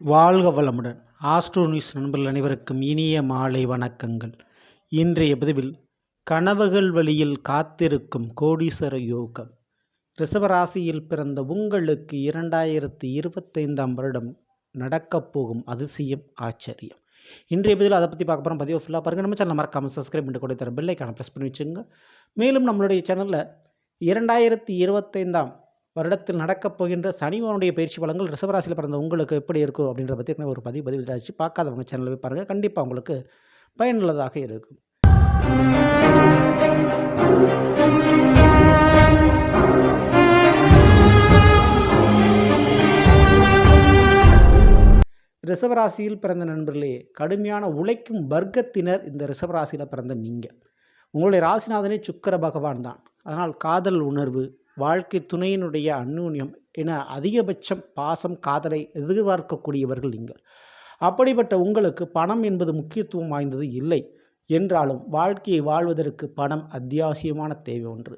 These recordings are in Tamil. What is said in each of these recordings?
வாழ்க வளமுடன். ஆஸ்ட்ரோ நியூஸ் நண்பர்கள் அனைவருக்கும் இனிய மாலை வணக்கங்கள். இன்றைய பதிவில் கனவுகள் வழியில் காத்திருக்கும் கோடீஸ்வர யோகம். ரிஷபராசியில் பிறந்த உங்களுக்கு இரண்டாயிரத்தி இருபத்தைந்தாம் வருடம் நடக்கப் போகும் அதிசயம் ஆச்சரியம். இன்றைய பதிவில் அதை பற்றி பார்க்க போகிறோம் பதிவு ஃபுல்லாக பாருங்கள் நம்ம சேனல் மறக்காமல் சப்ஸ்கிரைப் பண்ணி கூட தர பெல்லைக்கான ப்ரெஸ் பண்ணி வச்சுங்க மேலும் நம்மளுடைய சேனலில் இரண்டாயிரத்தி இருபத்தைந்தாம் வருடத்தில் நடக்கப் போகின்ற சனிவனுடைய பயிற்சி பலங்கள் ரிசவராசியில் பிறந்த உங்களுக்கு எப்படி இருக்கும் அப்படின்றத பற்றி ஒரு பதிவு பதிவு பார்க்காதவங்க சேனலில் போய் பாருங்கள் கண்டிப்பாக உங்களுக்கு பயனுள்ளதாக இருக்கும். ரிஷபராசியில் பிறந்த நண்பர்களே கடுமையான உழைக்கும் வர்க்கத்தினர் இந்த ரிஷபராசியில் பிறந்த நீங்கள் உங்களுடைய ராசிநாதனே சுக்கர பகவான் தான். அதனால் காதல் உணர்வு வாழ்க்கை துணையினுடைய அந்நூன்யம் என அதிகபட்சம் பாசம் காதலை எதிர்பார்க்கக்கூடியவர்கள் நீங்கள். அப்படிப்பட்ட உங்களுக்கு பணம் என்பது முக்கியத்துவம் வாய்ந்தது இல்லை என்றாலும் வாழ்க்கையை வாழ்வதற்கு பணம் அத்தியாவசியமான தேவை ஒன்று.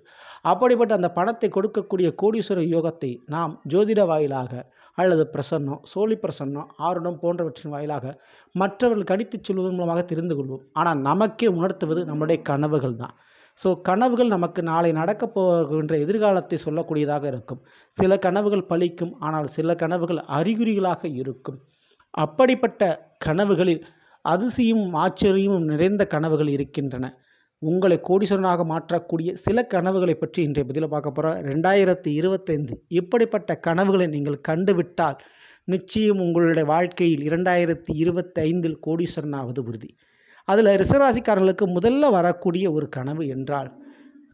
அப்படிப்பட்ட அந்த பணத்தை கொடுக்கக்கூடிய கோடீஸ்வர யோகத்தை நாம் ஜோதிட வாயிலாக அல்லது பிரசன்னம் சோழி பிரசன்னம் ஆருடம் போன்றவற்றின் வாயிலாக மற்றவர்கள் கணித்துச் சொல்வதன் மூலமாக தெரிந்து கொள்வோம். ஆனால் நமக்கே உணர்த்துவது நம்முடைய கனவுகள் தான் ஸோ கனவுகள் நமக்கு நாளை நடக்கப் போகின்ற எதிர்காலத்தை சொல்லக்கூடியதாக இருக்கும். சில கனவுகள் பழிக்கும் ஆனால் சில கனவுகள் அறிகுறிகளாக இருக்கும். அப்படிப்பட்ட கனவுகளில் அதிசயமும் ஆச்சரியமும் நிறைந்த கனவுகள் இருக்கின்றன. உங்களை கோடீஸ்வரனாக மாற்றக்கூடிய சில கனவுகளை பற்றி இன்றைய பதில பார்க்க போகிறோம் ரெண்டாயிரத்தி இருபத்தைந்து இப்படிப்பட்ட கனவுகளை நீங்கள் கண்டுவிட்டால் நிச்சயம் உங்களுடைய வாழ்க்கையில் இரண்டாயிரத்தி இருபத்தைந்தில் கோடீஸ்வரனாவது உறுதி. அதில் ரிசராசிக்காரர்களுக்கு முதல்ல வரக்கூடிய ஒரு கனவு என்றால்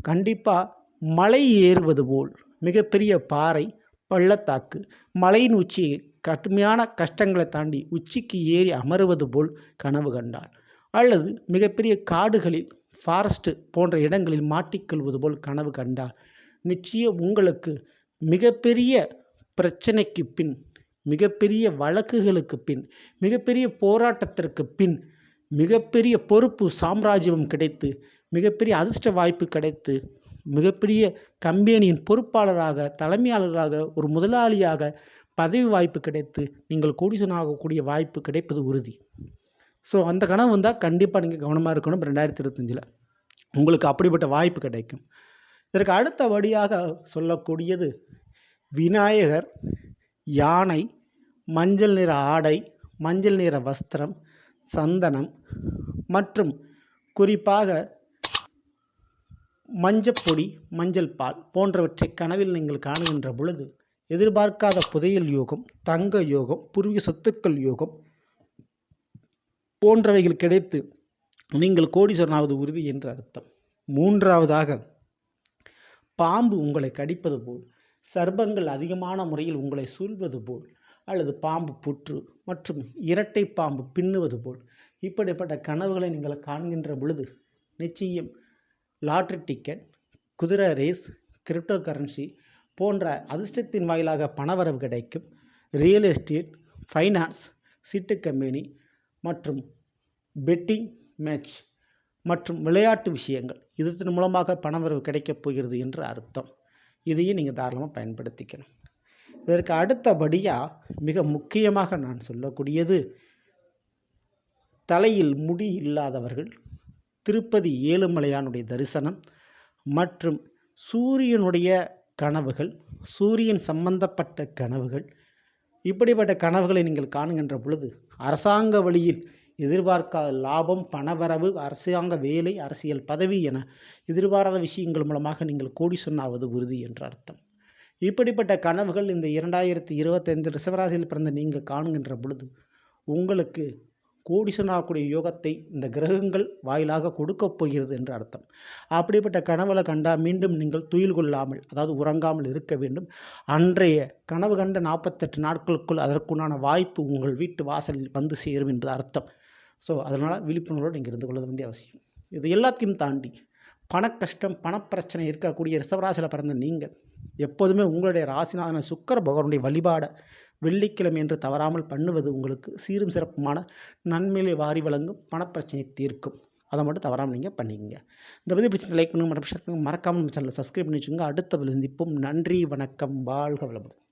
கண்டிப்பாக மலை ஏறுவது போல் மிகப்பெரிய பாறை பள்ளத்தாக்கு மலையின் உச்சியை கடுமையான கஷ்டங்களை தாண்டி உச்சிக்கு ஏறி அமருவது போல் கனவு கண்டார் அல்லது மிகப்பெரிய காடுகளில் ஃபாரஸ்ட்டு போன்ற இடங்களில் மாட்டிக்கொள்வது போல் கனவு கண்டார் நிச்சயம் உங்களுக்கு மிகப்பெரிய பிரச்சனைக்கு பின் மிகப்பெரிய வழக்குகளுக்கு பின் மிகப்பெரிய போராட்டத்திற்கு பின் மிகப்பெரிய பொறுப்பு சாம்ராஜ்யம் கிடைத்து மிகப்பெரிய அதிர்ஷ்ட வாய்ப்பு கிடைத்து மிகப்பெரிய கம்பெனியின் பொறுப்பாளராக தலைமையாளராக ஒரு முதலாளியாக பதவி வாய்ப்பு கிடைத்து நீங்கள் கோடிசனாகக்கூடிய வாய்ப்பு கிடைப்பது உறுதி. ஸோ அந்த கனவு வந்தால் கண்டிப்பாக நீங்கள் கவனமாக இருக்கணும். ரெண்டாயிரத்தி இருபத்தஞ்சில் உங்களுக்கு அப்படிப்பட்ட வாய்ப்பு கிடைக்கும். இதற்கு அடுத்தபடியாக சொல்லக்கூடியது விநாயகர் யானை மஞ்சள் நிற ஆடை மஞ்சள் நிற வஸ்திரம் சந்தனம் மற்றும் குறிப்பாக மஞ்சப்பொடி மஞ்சள் பால் போன்றவற்றை கனவில் நீங்கள் காணுகின்ற பொழுது எதிர்பார்க்காத புதையல் யோகம் தங்க யோகம் பூர்வீக சொத்துக்கள் யோகம் போன்றவைகள் கிடைத்து நீங்கள் கோடீஸ்வரனாவது உறுதி என்று அர்த்தம். மூன்றாவதாக பாம்பு உங்களை கடிப்பது போல் சர்ப்பங்கள் அதிகமான முறையில் உங்களை சூழ்வது போல் அல்லது பாம்பு புற்று மற்றும் இரட்டை பாம்பு பின்னுவது போல். இப்படிப்பட்ட கனவுகளை நீங்கள் காண்கின்ற பொழுது நிச்சயம் லாட்ரி டிக்கெட் குதிரை ரேஸ் கிரிப்டோ கரன்சி போன்ற அதிர்ஷ்டத்தின் வாயிலாக பணவரவு கிடைக்கும். ரியல் எஸ்டேட் ஃபைனான்ஸ் சீட்டு கம்பெனி மற்றும் பெட்டிங் மேட்ச் மற்றும் விளையாட்டு விஷயங்கள் இதன் மூலமாக பணவரவு கிடைக்கப் போகிறது என்று அர்த்தம். இதையும் நீங்கள் தாராளமாக பயன்படுத்திக்கணும். இதற்கு அடுத்தபடியாக மிக முக்கியமாக நான் சொல்லக்கூடியது தலையில் முடி இல்லாதவர்கள் திருப்பதி ஏழுமலையானுடைய தரிசனம் மற்றும் சூரியனுடைய கனவுகள் சூரியன் சம்பந்தப்பட்ட கனவுகள். இப்படிப்பட்ட கனவுகளை நீங்கள் காணுகின்ற பொழுது அரசாங்க வழியில் எதிர்பார்க்காத லாபம் பணவரவு அரசாங்க வேலை அரசியல் பதவி என எதிர்பாராத விஷயங்கள் மூலமாக நீங்கள் கோடி சொன்னாவது உறுதி என்ற அர்த்தம். இப்படிப்பட்ட கனவுகள் இந்த இரண்டாயிரத்தி இருபத்தைந்து ரிசவராசியில் பிறந்த நீங்கள் காணுகின்ற பொழுது உங்களுக்கு கோடிசனாகக்கூடிய யோகத்தை இந்த கிரகங்கள் வாயிலாக கொடுக்கப் போகிறது என்று அர்த்தம். அப்படிப்பட்ட கனவுகளை கண்டால் மீண்டும் நீங்கள் துயில் கொள்ளாமல் அதாவது உறங்காமல் இருக்க வேண்டும். அன்றைய கனவு கண்ட நாற்பத்தெட்டு நாட்களுக்குள் அதற்குண்டான வாய்ப்பு உங்கள் வீட்டு வாசலில் வந்து சேரும் என்பது அர்த்தம். ஸோ அதனால் விழிப்புணர்வோடு நீங்கள் இருந்து கொள்ள வேண்டிய அவசியம். இது எல்லாத்தையும் தாண்டி பண கஷ்டம் பணப்பிரச்சனை இருக்கக்கூடிய ரிசவராசியில் பிறந்த நீங்கள் எப்போதுமே உங்களுடைய ராசிநாதன சுக்கர பகவானுடைய வழிபாடை வெள்ளிக்கிழமை என்று தவறாமல் பண்ணுவது உங்களுக்கு சீரும் சிறப்புமான நன்மையிலே வாரி வழங்கும் பணப்பிரச்சனை தீர்க்கும். அதை மட்டும் தவறாமல் நீங்கள் பண்ணிக்கங்க. இந்த பதிவு பிடிச்சி லைக் பண்ணுங்க மறக்காமல் நம்ம சேனலை சப்ஸ்கிரைப் பண்ணி வச்சுக்கோங்க. அடுத்த சந்திப்போம். நன்றி வணக்கம் வாழ்க வளமுடன்.